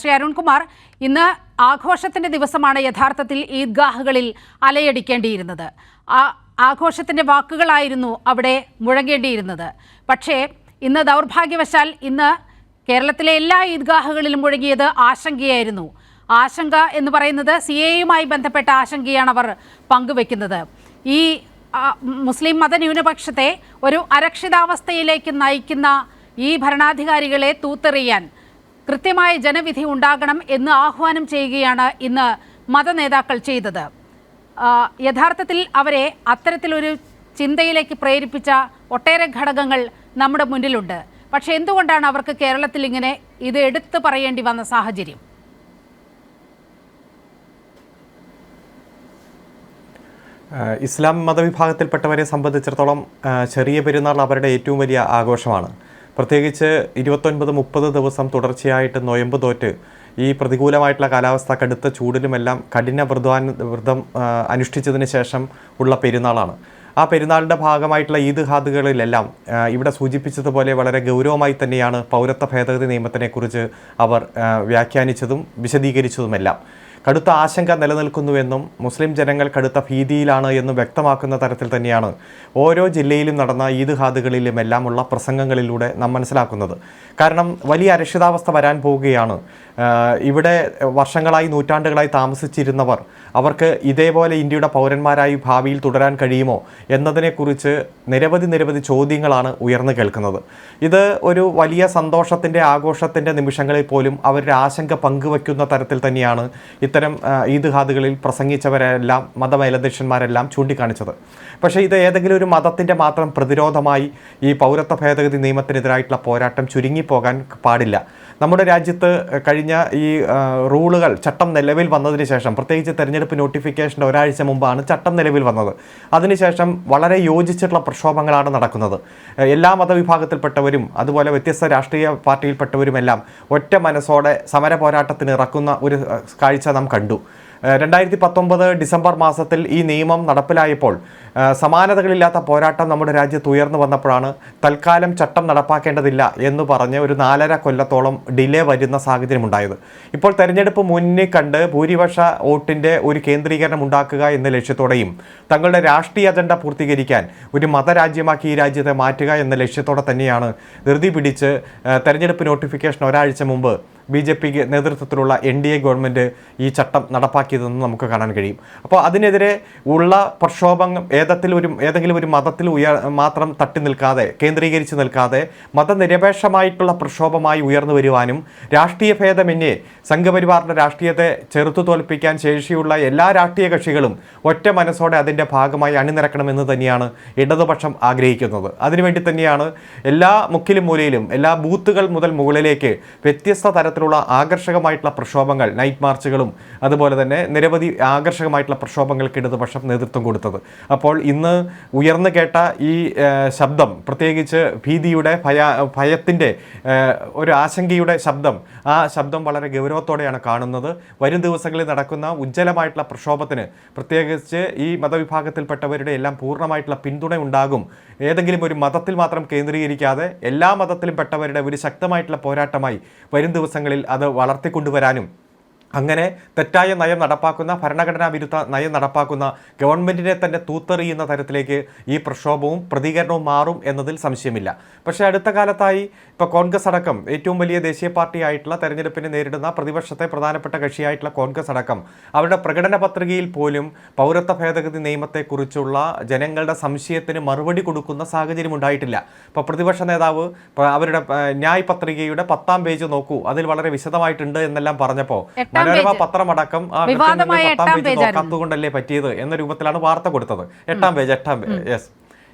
ശ്രീ അരുൺകുമാർ ഇന്ന് ആഘോഷത്തിന്റെ ദിവസമാണ് യഥാർത്ഥത്തിൽ ഈദ്ഗാഹുകളിൽ അലയടിക്കേണ്ടിയിരുന്നത്. ആ ആഘോഷത്തിന്റെ വാക്കുകളായിരുന്നു അവിടെ മുഴങ്ങേണ്ടിയിരുന്നത്. പക്ഷേ ഇന്ന് ദൗർഭാഗ്യവശാൽ ഇന്ന് കേരളത്തിലെ എല്ലാ ഈദ്ഗാഹുകളിലും മുഴങ്ങിയത് ആശങ്കയായിരുന്നു. ആശങ്ക എന്ന് പറയുന്നത് സി എയുമായി ബന്ധപ്പെട്ട ആശങ്കയാണ് അവർ പങ്കുവെക്കുന്നത്. ഈ മുസ്ലിം മതന്യൂനപക്ഷത്തെ ഒരു അരക്ഷിതാവസ്ഥയിലേക്ക് നയിക്കുന്ന ഈ ഭരണാധികാരികളെ തൂത്തെറിയാൻ കൃത്യമായ ജനവിധി ഉണ്ടാകണം എന്ന് ആഹ്വാനം ചെയ്യുകയാണ് ഇന്ന് മതനേതാക്കൾ ചെയ്തത്. യഥാർത്ഥത്തിൽ അവരെ അത്തരത്തിലൊരു ചിന്തയിലേക്ക് പ്രേരിപ്പിച്ച ഒട്ടേറെ ഘടകങ്ങൾ നമ്മുടെ മുന്നിലുണ്ട്. പക്ഷേ എന്തുകൊണ്ടാണ് അവർക്ക് കേരളത്തിൽ ഇങ്ങനെ ഇത് എടുത്തു പറയേണ്ടി വന്ന സാഹചര്യം? ഇസ്ലാം മതവിഭാഗത്തിൽപ്പെട്ടവരെ സംബന്ധിച്ചിടത്തോളം ചെറിയ പെരുന്നാൾ അവരുടെ ഏറ്റവും വലിയ ആഘോഷമാണ്. പ്രത്യേകിച്ച് ഇരുപത്തൊൻപത് മുപ്പത് ദിവസം തുടർച്ചയായിട്ട് നൊയമ്പ് തോറ്റ് ഈ പ്രതികൂലമായിട്ടുള്ള കാലാവസ്ഥ കടുത്ത ചൂടിലുമെല്ലാം കഠിന വ്രതാൻ വ്രതം അനുഷ്ഠിച്ചതിന് ശേഷം ഉള്ള പെരുന്നാളാണ്. ആ പെരുന്നാളിന്റെ ഭാഗമായിട്ടുള്ള ഈദ് ഹാദുകളിലെല്ലാം ഇവിടെ സൂചിപ്പിച്ചതുപോലെ വളരെ ഗൗരവമായി തന്നെയാണ് പൗരത്വ ഭേദഗതി നിയമത്തിനെക്കുറിച്ച് അവർ വ്യാഖ്യാനിച്ചതും വിശദീകരിച്ചതുമെല്ലാം. കടുത്ത ആശങ്ക നിലനിൽക്കുന്നുവെന്നും മുസ്ലിം ജനങ്ങൾ കടുത്ത ഭീതിയിലാണ് എന്നും വ്യക്തമാക്കുന്ന തരത്തിൽ തന്നെയാണ് ഓരോ ജില്ലയിലും നടന്ന ഈദ് ഹാദുകളിലുമെല്ലാമുള്ള പ്രസംഗങ്ങളിലൂടെ നാം മനസ്സിലാക്കുന്നത്. കാരണം വലിയ അരക്ഷിതാവസ്ഥ വരാൻ പോവുകയാണ്. ഇവിടെ വർഷങ്ങളായി നൂറ്റാണ്ടുകളായി താമസിച്ചിരുന്നവർ അവർക്ക് ഇതേപോലെ ഇന്ത്യയുടെ പൗരന്മാരായി ഭാവിയിൽ തുടരാൻ കഴിയുമോ എന്നതിനെക്കുറിച്ച് നിരവധി നിരവധി ചോദ്യങ്ങളാണ് ഉയർന്നു കേൾക്കുന്നത്. ഇത് ഒരു വലിയ സന്തോഷത്തിന്റെ ആഘോഷത്തിന്റെ നിമിഷങ്ങളിൽ പോലും അവരുടെ ആശങ്ക പങ്കുവയ്ക്കുന്ന തരത്തിൽ തന്നെയാണ് ഇത്തരം ആ, ഈദ് ഹാദുകളിൽ പ്രസംഗിച്ചവരെല്ലാം മതമേലധ്യക്ഷന്മാരെല്ലാം ചൂണ്ടിക്കാണിച്ചത്. പക്ഷേ ഇത് ഏതെങ്കിലും ഒരു മതത്തിന്റെ മാത്രം പ്രതിരോധമായി ഈ പൗരത്വ ഭേദഗതി നിയമത്തിനെതിരായിട്ടുള്ള പോരാട്ടം ചുരുങ്ങിപ്പോകാൻ പാടില്ല. നമ്മുടെ രാജ്യത്ത് കഴിഞ്ഞ ഈ റൂളുകൾ ചട്ടം നിലവിൽ വന്നതിന് ശേഷം പ്രത്യേകിച്ച് തെരഞ്ഞെടുപ്പ് നോട്ടിഫിക്കേഷന്റെ ഒരാഴ്ച മുമ്പാണ് ചട്ടം നിലവിൽ വന്നത്. അതിനുശേഷം വളരെ യോജിച്ചിട്ടുള്ള പ്രക്ഷോഭങ്ങളാണ് നടക്കുന്നത്. എല്ലാ മതവിഭാഗത്തിൽപ്പെട്ടവരും അതുപോലെ വ്യത്യസ്ത രാഷ്ട്രീയ പാർട്ടിയിൽപ്പെട്ടവരുമെല്ലാം ഒറ്റ മനസ്സോടെ സമര പോരാട്ടത്തിന് ഇറക്കുന്ന ഒരു കാഴ്ച നാം കണ്ടു. രണ്ടായിരത്തി പത്തൊമ്പത് ഡിസംബർ മാസത്തിൽ ഈ നിയമം നടപ്പിലായപ്പോൾ സമാനതകളില്ലാത്ത പോരാട്ടം നമ്മുടെ രാജ്യത്ത് ഉയർന്നു വന്നപ്പോഴാണ് തൽക്കാലം ചട്ടം നടപ്പാക്കേണ്ടതില്ല എന്ന് പറഞ്ഞ് ഒരു നാലര കൊല്ലത്തോളം ഡിലേ വരുന്ന സാഹചര്യം ഉണ്ടായത് ഇപ്പോൾ തെരഞ്ഞെടുപ്പ് മുന്നിൽ കണ്ട് ഭൂരിപക്ഷ വോട്ടിന്റെ ഒരു കേന്ദ്രീകരണം ഉണ്ടാക്കുക എന്ന ലക്ഷ്യത്തോടെയും തങ്ങളുടെ രാഷ്ട്രീയ അജണ്ട പൂർത്തീകരിക്കാൻ ഒരു മതരാജ്യമാക്കി ഈ രാജ്യത്തെ മാറ്റുക എന്ന ലക്ഷ്യത്തോടെ തന്നെയാണ് ധൃതി പിടിച്ച് തെരഞ്ഞെടുപ്പ് നോട്ടിഫിക്കേഷൻ ഒരാഴ്ച മുമ്പ് ബി ജെ പിക്ക് നേതൃത്വത്തിലുള്ള എൻ ഡി എ ഗവൺമെന്റ് ഈ ചട്ടം നടപ്പാക്കിയതെന്ന് നമുക്ക് കാണാൻ കഴിയും. അപ്പോൾ അതിനെതിരെ ഉള്ള പ്രക്ഷോഭം ഏതത്തിൽ ഒരു ഏതെങ്കിലും ഒരു മതത്തിൽ ഉയർ മാത്രം തട്ടി നിൽക്കാതെ കേന്ദ്രീകരിച്ച് നിൽക്കാതെ മതനിരപേക്ഷമായിട്ടുള്ള പ്രക്ഷോഭമായി ഉയർന്നു വരുവാനും രാഷ്ട്രീയ ഭേദമന്യേ സംഘപരിവാറിന്റെ രാഷ്ട്രീയത്തെ ചെറുത്തു തോൽപ്പിക്കാൻ ശേഷിയുള്ള എല്ലാ രാഷ്ട്രീയ കക്ഷികളും ഒറ്റ മനസ്സോടെ അതിന്റെ ഭാഗമായി അണിനിരക്കണമെന്ന് തന്നെയാണ് ഇടതുപക്ഷം ആഗ്രഹിക്കുന്നത്. അതിനുവേണ്ടി തന്നെയാണ് എല്ലാ മുക്കിലും മൂലയിലും എല്ലാ ബൂത്തുകൾ മുതൽ മുകളിലേക്ക് വ്യത്യസ്ത തരത്തിലുള്ള ആകർഷകമായിട്ടുള്ള പ്രക്ഷോഭങ്ങൾ നൈറ്റ് മാർച്ചുകളും അതുപോലെ തന്നെ നിരവധി ആകർഷകമായിട്ടുള്ള പ്രക്ഷോഭങ്ങൾക്ക് ഇടതുപക്ഷം നേതൃത്വം കൊടുത്തത്. അപ്പോൾ ഇന്ന് ഉയർന്നു കേട്ട ഈ ശബ്ദം പ്രത്യേകിച്ച് ഭീതിയുടെ ഭയ ഭയത്തിന്റെ ഒരു ആശങ്കയുടെ ശബ്ദം ആ ശബ്ദം വളരെ ഗൗരവത്തോടെയാണ് കാണുന്നത്. വരും ദിവസങ്ങളിൽ നടക്കുന്ന ഉജ്ജ്വലമായിട്ടുള്ള പ്രക്ഷോഭത്തിന് പ്രത്യേകിച്ച് ഈ മതവിഭാഗത്തിൽപ്പെട്ടവരുടെ എല്ലാം പൂർണമായിട്ടുള്ള പിന്തുണ ഉണ്ടാകും. ഏതെങ്കിലും ഒരു മതത്തിൽ മാത്രം കേന്ദ്രീകരിക്കാതെ എല്ലാ മതത്തിലും പെട്ടവരുടെ ഒരു ശക്തമായിട്ടുള്ള പോരാട്ടമായി വരും ദിവസങ്ങളിൽ അത് വളർത്തിക്കൊണ്ടുവരാനും അങ്ങനെ തെറ്റായ നയം നടപ്പാക്കുന്ന ഭരണഘടനാ വിരുദ്ധ നയം നടപ്പാക്കുന്ന ഗവൺമെന്റിനെ തന്നെ തൂത്തെറിയുന്ന തരത്തിലേക്ക് ഈ പ്രക്ഷോഭവും പ്രതികരണവും മാറും എന്നതിൽ സംശയമില്ല. പക്ഷേ അടുത്ത കാലത്തായി ഇപ്പോൾ കോൺഗ്രസ് അടക്കം ഏറ്റവും വലിയ ദേശീയ പാർട്ടിയായിട്ടുള്ള തെരഞ്ഞെടുപ്പിനെ നേരിടുന്ന പ്രതിപക്ഷത്തെ പ്രധാനപ്പെട്ട കക്ഷിയായിട്ടുള്ള കോൺഗ്രസ് അടക്കം അവരുടെ പ്രകടന പത്രികയിൽ പോലും പൗരത്വ ഭേദഗതി നിയമത്തെക്കുറിച്ചുള്ള ജനങ്ങളുടെ സംശയത്തിന് മറുപടി കൊടുക്കുന്ന സാഹചര്യം ഉണ്ടായിട്ടില്ല. ഇപ്പോൾ പ്രതിപക്ഷ നേതാവ് അവരുടെ ന്യായ് പത്രികയുടെ പത്താം പേജ് നോക്കൂ. അതിൽ വളരെ വിശദമായിട്ടുണ്ട് എന്നെല്ലാം പറഞ്ഞപ്പോൾ മനോരമ പത്രം പത്രമടക്കം ആ വിവാദമായ എട്ടാം പേജ് കത്തുകൊണ്ടല്ലേ നോക്കാത്തതുകൊണ്ടല്ലേ പറ്റിയത് എന്ന രൂപത്തിലാണ് വാർത്ത കൊടുത്തത്. എട്ടാം പേജ് എട്ടാം പേജ്. യെസ്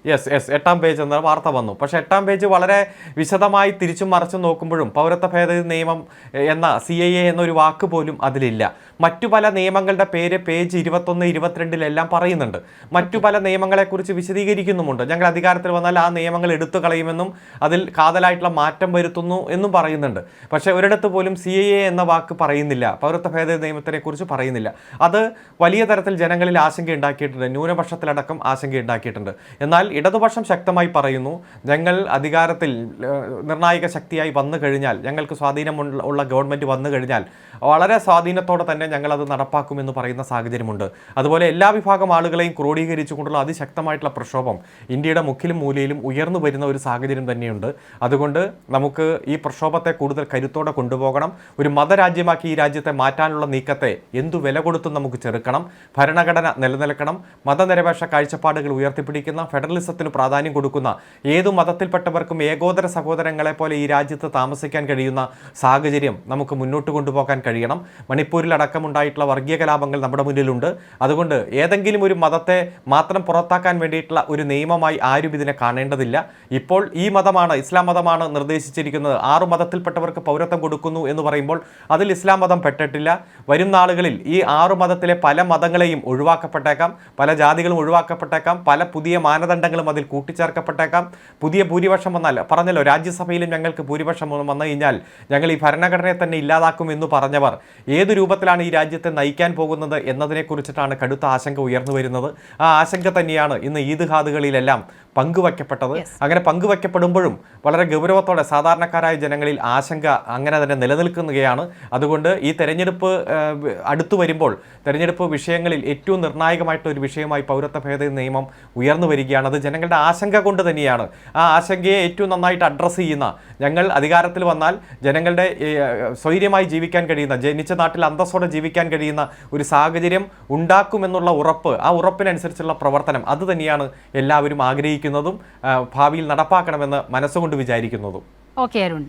യെസ് യെസ് എട്ടാം പേജ് എന്ന വാർത്ത വന്നു. പക്ഷെ എട്ടാം പേജ് വളരെ വിശദമായി തിരിച്ചും മറിച്ചും നോക്കുമ്പോഴും പൗരത്വ ഭേദഗതി നിയമം എന്ന സി ഐ എ എന്നൊരു വാക്ക് പോലും അതിലില്ല. മറ്റു പല നിയമങ്ങളുടെ പേര് പേജ് ഇരുപത്തൊന്ന് ഇരുപത്തിരണ്ടിലെല്ലാം പറയുന്നുണ്ട്. മറ്റു പല നിയമങ്ങളെക്കുറിച്ച് വിശദീകരിക്കുന്നുമുണ്ട്. ഞങ്ങൾ അധികാരത്തിൽ വന്നാൽ ആ നിയമങ്ങൾ എടുത്തു കളയുമെന്നും അതിൽ കാതലായിട്ടുള്ള മാറ്റം വരുത്തുന്നു എന്നും പറയുന്നുണ്ട്. പക്ഷേ ഒരിടത്ത് പോലും സി ഐ എ എന്ന വാക്ക് പറയുന്നില്ല. പൗരത്വ ഭേദഗതി നിയമത്തിനെക്കുറിച്ച് പറയുന്നില്ല. അത് വലിയ തരത്തിൽ ജനങ്ങളിൽ ആശങ്ക ഉണ്ടാക്കിയിട്ടുണ്ട്. ന്യൂനപക്ഷത്തിലടക്കം ആശങ്ക ഉണ്ടാക്കിയിട്ടുണ്ട്. എന്നാൽ ഇടതുപക്ഷം ശക്തമായി പറയുന്നു ഞങ്ങൾ അധികാരത്തിൽ നിർണായക ശക്തിയായി വന്നു കഴിഞ്ഞാൽ ഞങ്ങൾക്ക് സ്വാധീനമുള്ള ഉള്ള ഗവൺമെന്റ് വന്നു കഴിഞ്ഞാൽ വളരെ സ്വാധീനത്തോടെ തന്നെ ഞങ്ങളത് നടപ്പാക്കുമെന്ന് പറയുന്ന സാഹചര്യമുണ്ട്. അതുപോലെ എല്ലാ വിഭാഗം ആളുകളെയും ക്രോഡീകരിച്ചുകൊണ്ടുള്ള അതിശക്തമായിട്ടുള്ള പ്രക്ഷോഭം ഇന്ത്യയുടെ മുക്കിലും മൂലയിലും ഉയർന്നു വരുന്ന ഒരു സാഹചര്യം തന്നെയുണ്ട്. അതുകൊണ്ട് നമുക്ക് ഈ പ്രക്ഷോഭത്തെ കൂടുതൽ കരുത്തോടെ കൊണ്ടുപോകണം. ഒരു മതരാജ്യമാക്കി ഈ രാജ്യത്തെ മാറ്റാനുള്ള നീക്കത്തെ എന്തു വില കൊടുത്തും നമുക്ക് ചെറുക്കണം. ഭരണഘടന നിലനിൽക്കണം. മതനിരപേക്ഷ കാഴ്ചപ്പാടുകൾ ഉയർത്തിപ്പിടിക്കുന്ന ഫെഡറലിസത്തിന് പ്രാധാന്യം കൊടുക്കുന്ന ഏതു മതത്തിൽപ്പെട്ടവർക്കും ഏകോദര സഹോദരങ്ങളെ പോലെ ഈ രാജ്യത്ത് താമസിക്കാൻ കഴിയുന്ന സാഹചര്യം നമുക്ക് മുന്നോട്ട് കൊണ്ടുപോകാൻ കഴിയണം. മണിപ്പൂരിലടക്കമുണ്ടായിട്ടുള്ള വർഗീയ കലാപങ്ങൾ നമ്മുടെ മുന്നിലുണ്ട്. അതുകൊണ്ട് ഏതെങ്കിലും ഒരു മതത്തെ മാത്രം പുറത്താക്കാൻ വേണ്ടിയിട്ടുള്ള ഒരു നിയമമായി ആരും ഇതിനെ കാണേണ്ടതില്ല. ഇപ്പോൾ ഈ മതമാണ് ഇസ്ലാം മതമാണ് നിർദ്ദേശിച്ചിരിക്കുന്നത്. ആറു മതത്തിൽപ്പെട്ടവർക്ക് പൗരത്വം കൊടുക്കുന്നു എന്ന് പറയുമ്പോൾ അതിൽ ഇസ്ലാം മതം പെട്ടിട്ടില്ല. വരും നാളുകളിൽ ഈ ആറു മതത്തിലെ പല മതങ്ങളെയും ഒഴിവാക്കപ്പെട്ടേക്കാം. പല ജാതികളും ഒഴിവാക്കപ്പെട്ടേക്കാം. പല പുതിയ മാനദണ്ഡങ്ങളും അതിൽ കൂട്ടിച്ചേർക്കപ്പെട്ടേക്കാം. പുതിയ ഭൂരിപക്ഷം വന്നാൽ പറഞ്ഞല്ലോ രാജ്യസഭയിലും ഞങ്ങൾക്ക് ഭൂരിപക്ഷം വന്നു കഴിഞ്ഞാൽ ഞങ്ങൾ ഈ ഭരണഘടനയെ തന്നെ ഇല്ലാതാക്കും എന്ന് പറഞ്ഞവർ ഏത് രൂപത്തിലാണ് ഈ രാജ്യത്തെ നയിക്കാൻ പോകുന്നത് എന്നതിനെക്കുറിച്ചിട്ടാണ് കടുത്ത ആശങ്ക ഉയർന്നു വരുന്നത്. ആ ആശങ്ക തന്നെയാണ് ഇന്ന് ഈദ്ഗാദുകളിലെല്ലാം പങ്കുവയ്ക്കപ്പെട്ടത്. അങ്ങനെ പങ്കുവയ്ക്കപ്പെടുമ്പോഴും വളരെ ഗൗരവത്തോടെ സാധാരണക്കാരായ ജനങ്ങളിൽ ആശങ്ക അങ്ങനെ തന്നെ നിലനിൽക്കുകയാണ്. അതുകൊണ്ട് ഈ തെരഞ്ഞെടുപ്പ് അടുത്തു വരുമ്പോൾ തെരഞ്ഞെടുപ്പ് വിഷയങ്ങളിൽ ഏറ്റവും നിർണായകമായിട്ടുള്ള ഒരു വിഷയമായി പൗരത്വ ഭേദഗതി നിയമം ഉയർന്നു വരികയാണ്. അത് ജനങ്ങളുടെ ആശങ്ക കൊണ്ട് തന്നെയാണ്. ആ ആശങ്കയെ ഏറ്റവും നന്നായിട്ട് അഡ്രസ്സ് ചെയ്യുന്ന ഞങ്ങൾ അധികാരത്തിൽ വന്നാൽ ജനങ്ങളുടെ സ്വൈര്യമായി ജീവിക്കാൻ കഴിയുന്ന ജനിച്ച നാട്ടിൽ അന്തസ്സോടെ ജീവിക്കാൻ കഴിയുന്ന ഒരു സാഹചര്യം ഉണ്ടാക്കുമെന്നുള്ള ഉറപ്പ് ആ ഉറപ്പിനനുസരിച്ചുള്ള പ്രവർത്തനം അത് തന്നെയാണ് എല്ലാവരും ആഗ്രഹിക്കുന്നതും ഭാവിയിൽ നടപ്പാക്കണമെന്ന് മനസ്സുകൊണ്ട് വിചാരിക്കുന്നതും. ഓക്കെ അരുൺ.